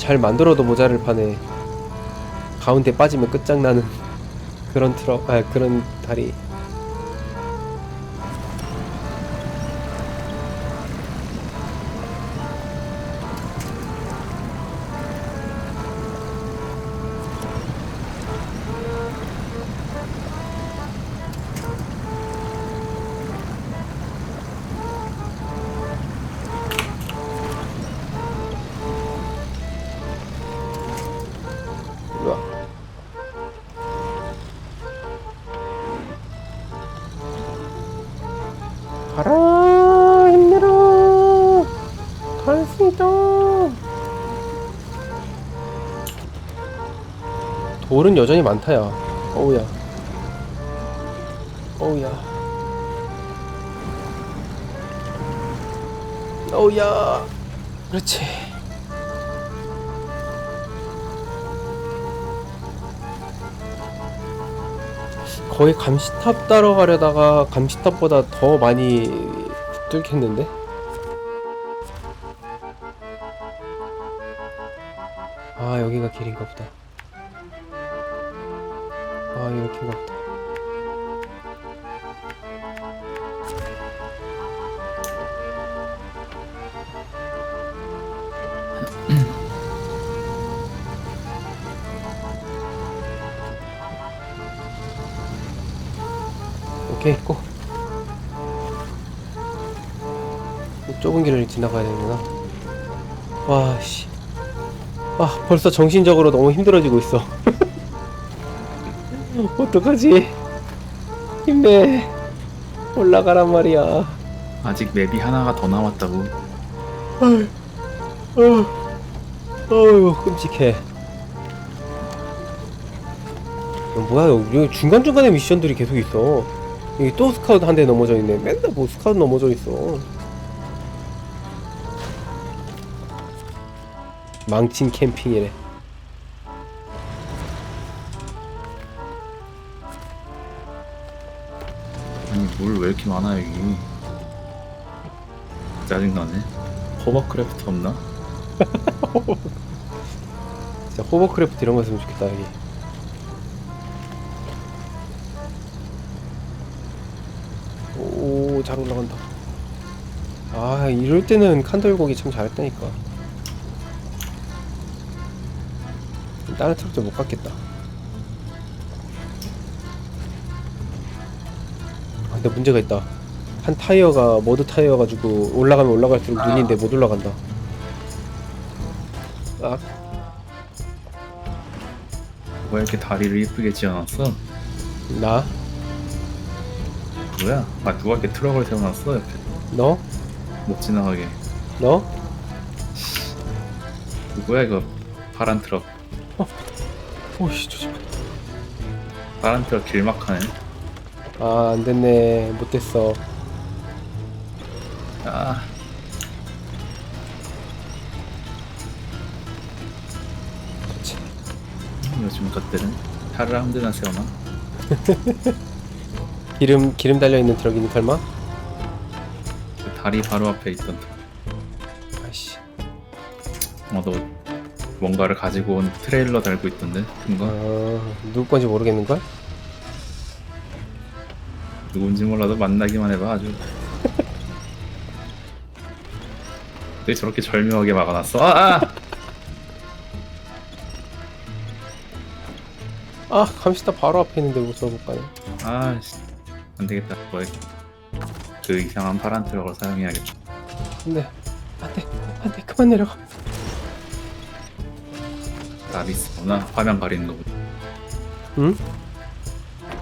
잘 만들어도 모자를 파네. 가운데 빠지면 끝장나는 그런 트럭, 아 그런 다리. 돌은 여전히 많다 야 어우야. 어우야. 어우야. 그렇지. 거의 감시탑 따러 가려다가 감시탑보다 더 많이 뚫겠는데? 아 여기가 길인가 보다. 아 이렇게인가 보다 오케이 고. 이 좁은 길을 지나가야 되는구나. 와 씨. 아 벌써 정신적으로 너무 힘들어지고 있어. 어떡하지? 힘내. 올라가란 말이야. 아직 맵이 하나가 더 남았다고. 어, 어휴 끔찍해. 어, 뭐야 여기 중간 중간에 미션들이 계속 있어. 여기 또 스카우트 한 대 넘어져 있네. 맨날 뭐 스카우트 넘어져 있어. 망친 캠핑이래. 물 왜 이렇게 많아 여기. 짜증나네. 호버크래프트 없나? 진짜 호버크래프트 이런 거 했으면 좋겠다 여기. 오, 잘 올라간다. 아, 이럴 때는 칸돌고기 참 잘했다니까. 다른 트럭도 못 갔겠다. 근데 문제가 있다. 한 타이어가 머드 타이어 가지고 올라가면 올라갈수록 눈인데 못 올라간다. 아, 왜 이렇게 다리를 이쁘게 지어놨어? 나? 뭐야? 아 누가 이렇게 트럭을 세워놨어 옆에 너? 못 지나가게. 너? 누구야 이거 파란 트럭? 오씨, 조심. 파란 트럭 길막하네. 아, 안 됐네. 못 됐어. 아 그렇지. 요즘 것들은 아무 데나 세워놔. 기름 기름 달려 있는 트럭이니 설마? 그 다리 바로 앞에 있던. 아이씨. 어너 뭔가를 가지고 온 트레일러 달고 있던데 큰 거? 아, 누구 건지 모르겠는 걸? 누군지 몰라도 만나기만 해봐 아주 왜 저렇게 절묘하게 막아놨어? 아! 아! 아, 감시탑 바로 앞에 있는데 못 가네. 아, 씨. 안 되겠다. 뭐, 그 이상한 파란 트럭을 사용해야겠다. 안돼, 안돼, 안돼, 그만 내려가. 나비스구나. 화면 가리는 거 보니. 응?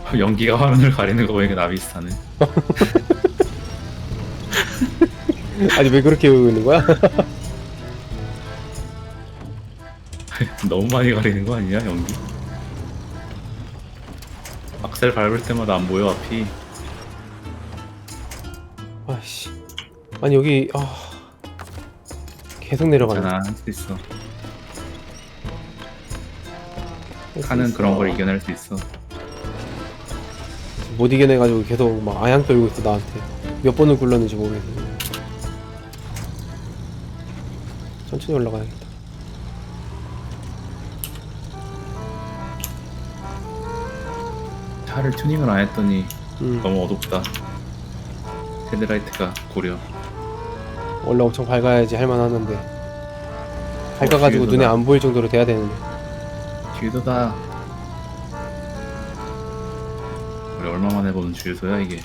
연기가 화면을 가리는 거 보니까 나비스타네. 아니 왜 그렇게 외우고 있는 거야? 너무 많이 가리는 거 아니야, 연기? 악셀 밟을 때마다 안 보여, 앞이. 아이씨. 아니 여기 아 계속 내려가네. 괜찮아, 할 수 있어. 할수 있어. 그런 걸 이겨낼 수 있어. 못 이겨내가지고 계속 막 아양 떨고 있어 나한테 몇 번을 굴렀는지 모르겠네 천천히 올라가야겠다 차를 튜닝을 안 했더니 음. 너무 어둡다. 헤드라이트가 고려. 원래 엄청 밝아야지 할만하는데 어, 밝아가지고 어, 눈에 안 보일 정도로 돼야 되는데 뒤에도 다 얼마 만에 보는 주유소야 이게.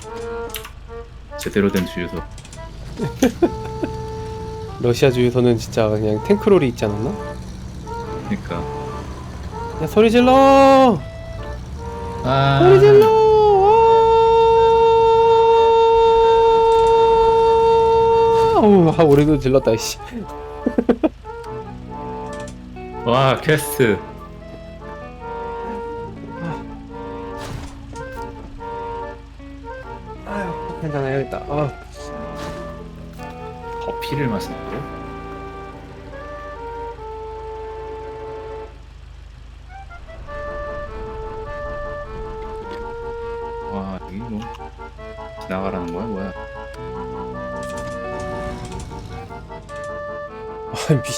제대로 된 주유소. 러시아 주유소는 진짜 그냥 탱크롤이 있지 않았나? 그러니까. 야 소리 질러! 아. 소리 질러! 아우 아, 우리도 질렀다 씨. 와 퀘스트.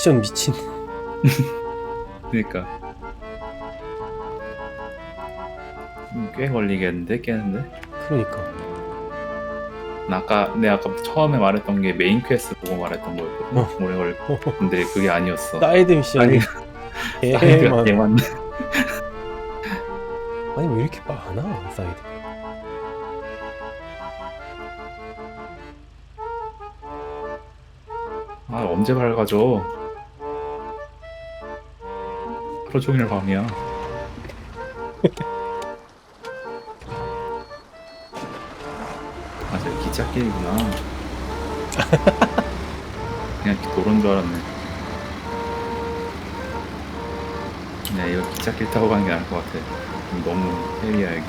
아 미션 미친. 그니까 음, 꽤 걸리겠는데 깨는데? 그러니까. 나 아까 내 아까 처음에 말했던 게 메인 퀘스트 보고 말했던 거였거든. 어. 오래 걸릴 거. 근데 그게 아니었어. 사이드 미션이 아니, 개만. 사이드가 개 많네. 아니 왜 이렇게 많아 사이드? 아 언제 밝아져? 하루 종일 밤이야. 아, 저 기찻길이구나. 그냥 도로인 줄 알았네. 네, 이거 기찻길 타고 가는 게 나을 것 같아. 너무 헤비야, 여기.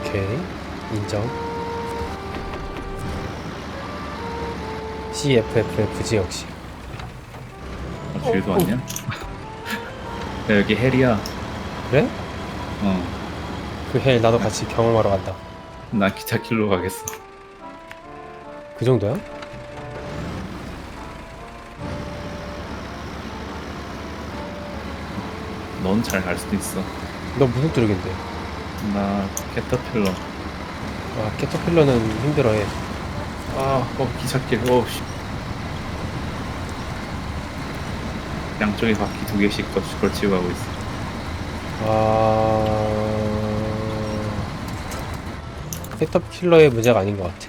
오케이 인정. CFFFG 역시. 아, 길도 왔냐? 야, 여기 헬이야. 그래? 어, 그헬 나도 같이 경험하러 간다. 나 기찻길로 가겠어. 그 정도야? 넌 잘 갈 수도 있어. 너 무슨 뚜룩인데? 나 캐터필러. 아 캐터필러는 힘들어해. 아, 어, 기찻길. 어, 씨. 양쪽에 바퀴 두 개씩 걸- 걸치고 가고 있어. 아 캐터필러의 문제가 아닌 것 같아.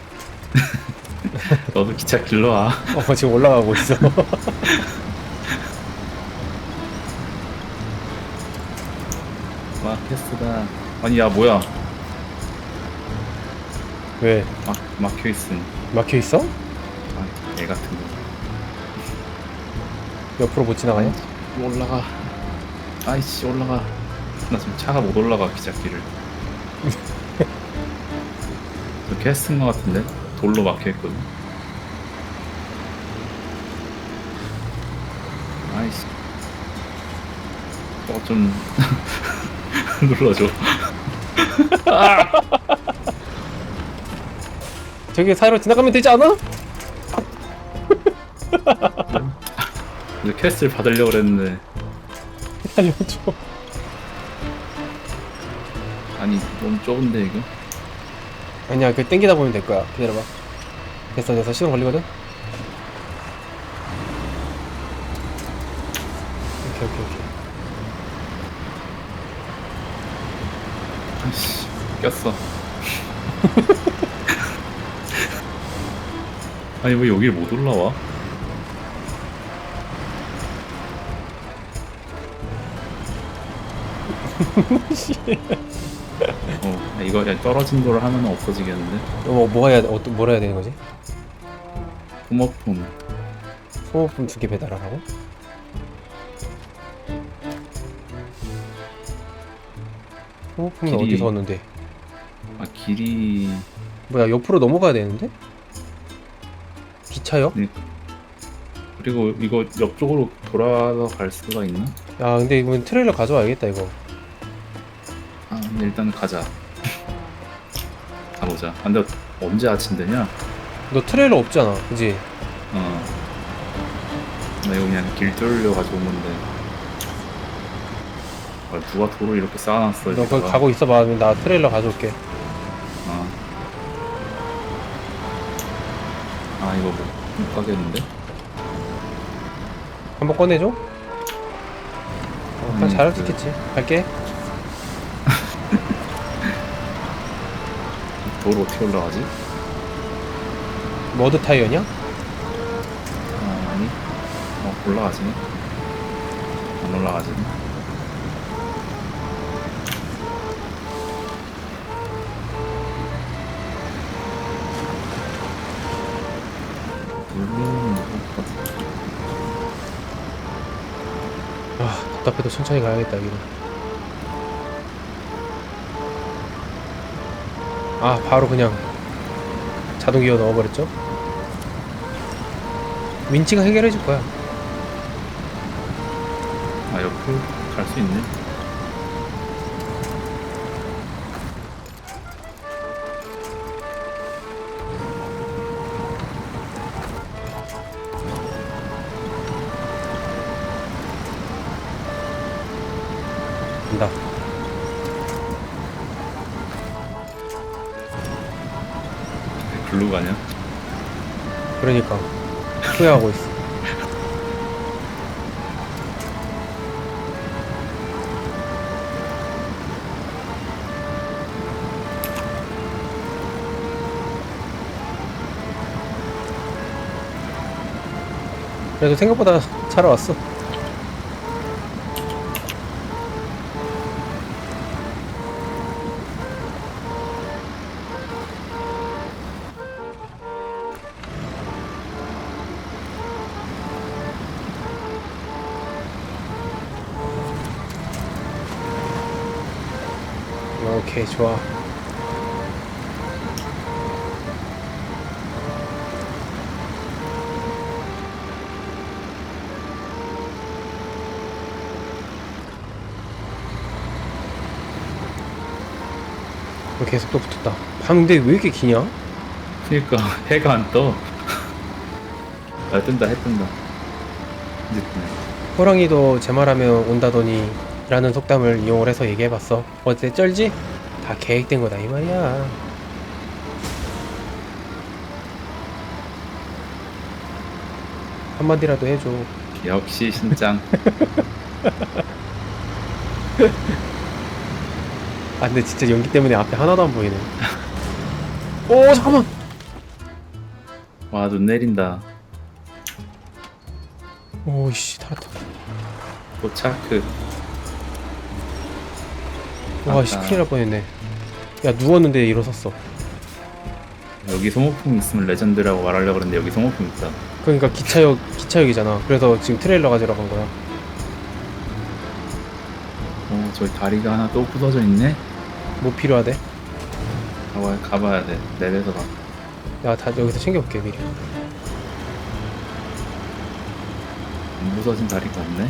너도 기찻길로 와. 어 지금 올라가고 있어. 와, 패스다. 아니, 야, 뭐야. 왜 막, 막혀 있음. 막혀 있어? 아, 애 같은 거. 옆으로 못 지나가냐? 올라가. 아이씨, 올라가. 나 지금 차가 못 올라가, 기찻길을. 저 캐스트인 것 같은데? 돌로 막혀 있거든. 아이씨. 어, 좀. 눌러줘. 저기 사이로 지나가면 되지 않아? 캐스트를 받으려고 그랬는데. 알려줘. 아니, 너무 좁은데, 이거? 아니야 그 땡기다 보면 될 거야. 기다려봐. 됐어 됐어 시동 걸리거든. 오케이 오케이 오케이. 아이씨, 꼈어. 아니, 왜 여길 못 올라와? 어, 이거 야, 떨어진 거를 하면 없어지겠는데? 어 뭐가 해야 어, 뭐라 해야 되는 거지? 홈오품. 소모품 두 개 배달하라고? 소모품이 길이- 어디서 왔는데? 아, 길이. 뭐야 옆으로 넘어가야 되는데? 기차요? 그리고 이거 옆쪽으로 돌아서 갈 수가 있나? 야 근데 이건 트레일러 가져와야겠다 이거. 일단 가자. 가보자. 아, 근데 언제 아침 되냐? 너 트레일러 없잖아, 그지? 어. 나 이거 그냥 길 뚫으려 가져온 건데. 아, 누가 돌을 이렇게 쌓아놨어 너 거기. 가고 있어봐 나 트레일러 가져올게 아. 아 이거 못, 못 가겠는데? 한번 꺼내줘? 어, 음, 잘할 수. 있겠지 갈게 돌 어떻게 올라가지? 머드 타이어냐? 아, 아니 어 올라가지네 안 올라가지네 갔어. 아 답답해도 천천히 가야겠다 여기는 아 바로 그냥 자동 기어 넣어버렸죠? 윈치가 해결해 줄 거야. 아 옆으로 갈 수 있네 글로 가냐? 그러니까. 후회하고 있어. 그래도 생각보다 잘 왔어 오케이 좋아 어, 계속 또 붙었다 밤 근데 왜 이렇게 기냐? 그니까 해가 안 떠. 아 뜬다 해 뜬다. 이제 뜨네. 호랑이도 제 말하면 온다더니 라는 속담을 이용을 해서 얘기해봤어 어때 쩔지? 다 계획된 거다 이 말이야 한마디라도 해줘 역시 신짱. 아 근데 진짜 연기 때문에 앞에 하나도 안 보이네 오 잠깐만 와 눈 내린다. 오이씨 타락다 도차크. 와씨 아까- 큰일 날 뻔했네 야 누웠는데 일어섰어 여기 소모품 있으면 레전드라고 말하려고 그랬는데 여기 소모품 있다. 그러니까 기차역 기차역이잖아 그래서 지금 트레일러 가지러 간 거야 어 저기 다리가 하나 또 부서져 있네. 뭐 필요하대? 가봐 가봐야 돼. 내려서 봐. 야 다 여기서 챙겨볼게 미리 안 부서진 다리가 없네.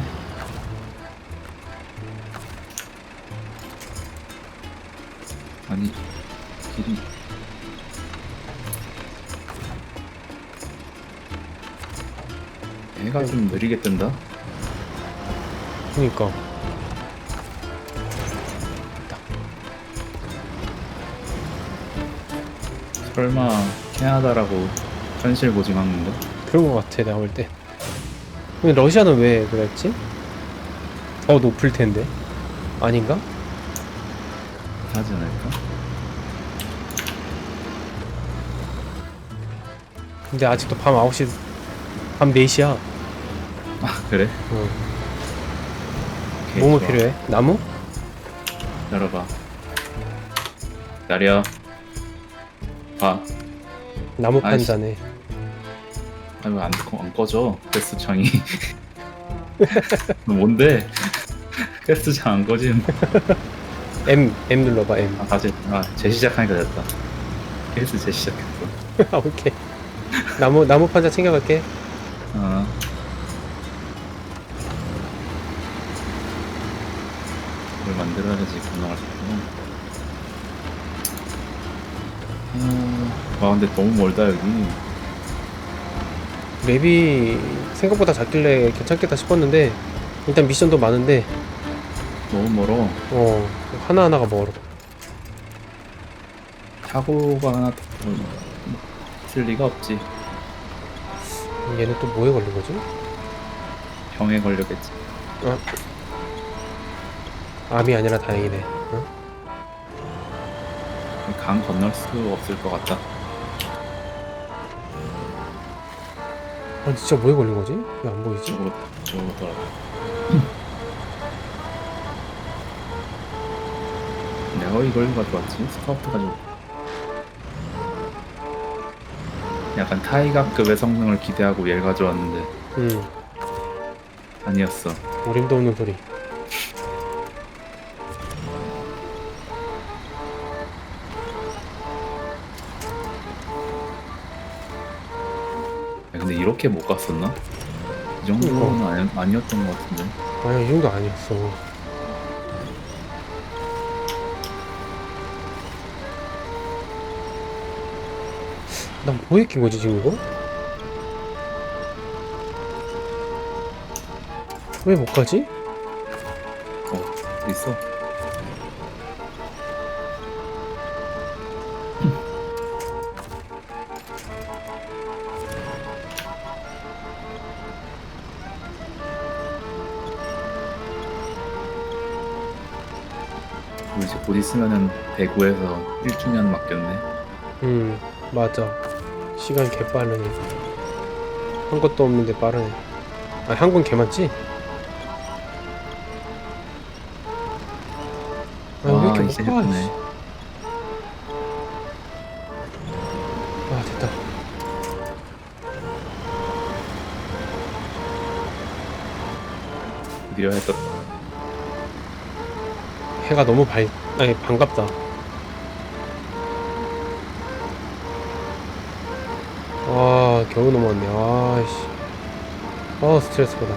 아니 길이 해가 좀 느리게 뜬다. 그니까 설마 캐나다라고 현실 고증한 건가? 그런 거 같아 내가 볼때 근데 러시아는 왜 그랬지? 더 높을 텐데 아닌가? 하지 않을까? 근데 아직도 밤 9시 밤 4시야 아 그래? 응. 오케이, 뭐뭐 좋아. 필요해? 나무? 열어봐. 기다려. 아, 나무 아이씨. 판자네 아니 왜안 안 꺼져? 가스창이. 너 뭔데? 가스창 안 꺼짐. M M 눌러봐 M 아 다시 아 재시작하니까 됐다. 가스 재시작했어. 아 오케이 나무 나무 판자 챙겨갈게 아. 이걸 만들어야지 건너갈 수 있구나. 아, 와 근데 너무 멀다 여기. 맵이 생각보다 작길래 괜찮겠다 싶었는데 일단 미션도 많은데 너무 멀어. 어 하나하나가 멀어 사고가 하나 음, 있을 리가 없지. 얘는 또 뭐에 걸린 거지? 병에 걸렸겠지. 어? 암이 아니라 다행이네 어? 강 건널 수 없을 것 같다. 아 진짜 뭐에 걸린 거지? 왜 안 보이지? 쪽으로 쪽으로 돌아. 내가 이걸 가져왔지 스카우트 가지고. 약간 타이가급의 성능을 기대하고 얘를 가져왔는데 응 아니었어. 우림도 없는 소리 야, 근데 이렇게 못 갔었나? 이 정도는 아니, 아니었던 것 같은데. 아니 이 정도 아니었어 난 뭐에 낀 거지 지금 이거? 왜 못 가지? 어 있어. 우리 이제 곧 있으면은 대구에서 1주년 맞겠네. 음 맞아 시간 개 빠르네 한 것도 없는데 빠르네 아 한 건 개 많지? 아왜 와, 이렇게 이제 못 가? 예쁘네. 씨. 아 됐다 드디어 했다. 해가 너무 밝 아니 반갑다 겨우 넘어왔네. 아씨. 아 스트레스 받아.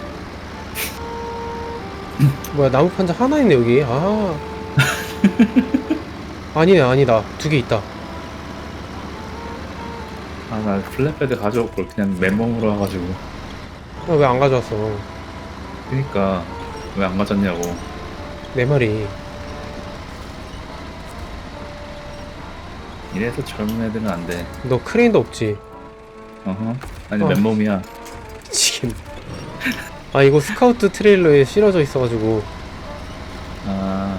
뭐야 나무 판자 하나 있네 여기. 아. 아니네 아니다. 두 개 있다. 아, 나 플랫베드 가져올 걸 그냥 맨몸으로 와가지고. 아, 왜안 가져왔어? 그니까, 왜 안 가졌냐고. 내 말이. 이래서 젊은 애들은 안 돼. 너 크레인도 없지 어허. 아니, 어. 맨몸이야. 미치겠네 아 이거 스카우트 트레일러에 실어져 있어가지고 아,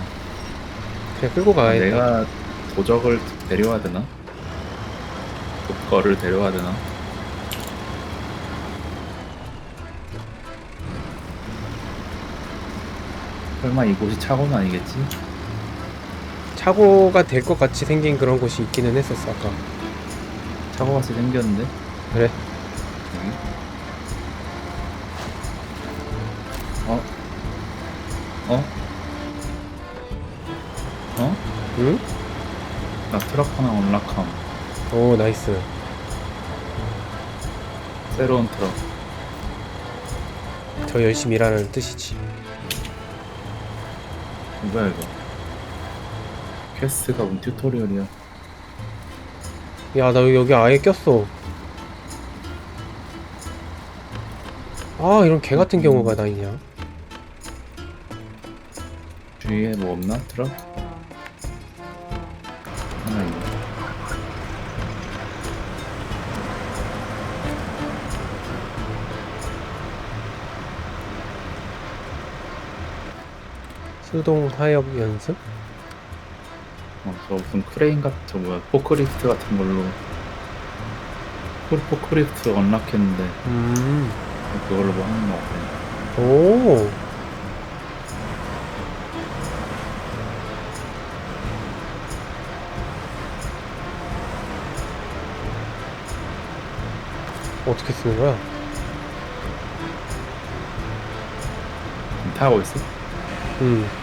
그냥 끌고 가야 돼 내가 도적을 데려와야 되나? 독거를 데려와야 되나? 설마 이곳이 차고는 아니겠지? 차고가 될 것 같이 생긴 그런 곳이 있기는 했었어 아까 차고 같이 생겼는데? 그래 여기? 어? 어? 어? 응? 나 트럭 하나 언락함. 오 나이스 새로운 트럭. 더 열심히 일하는 뜻이지 뭐야 이거? 퀘스트가 뭔 튜토리얼이야? 야 나 여기 아예 꼈어 아 이런 개 같은 경우가 다 있냐 주위에 뭐 없나? 트럭? 하나 있네. 수동 하역 연습? 어, 저 무슨 크레인 같은 저 뭐야 포크리프트 같은 걸로 폴 포크리프트 언락했는데 음. 그걸로 뭐 하는 거 같아. 오. 어떻게 쓰는 거야? 타고 있어? 음.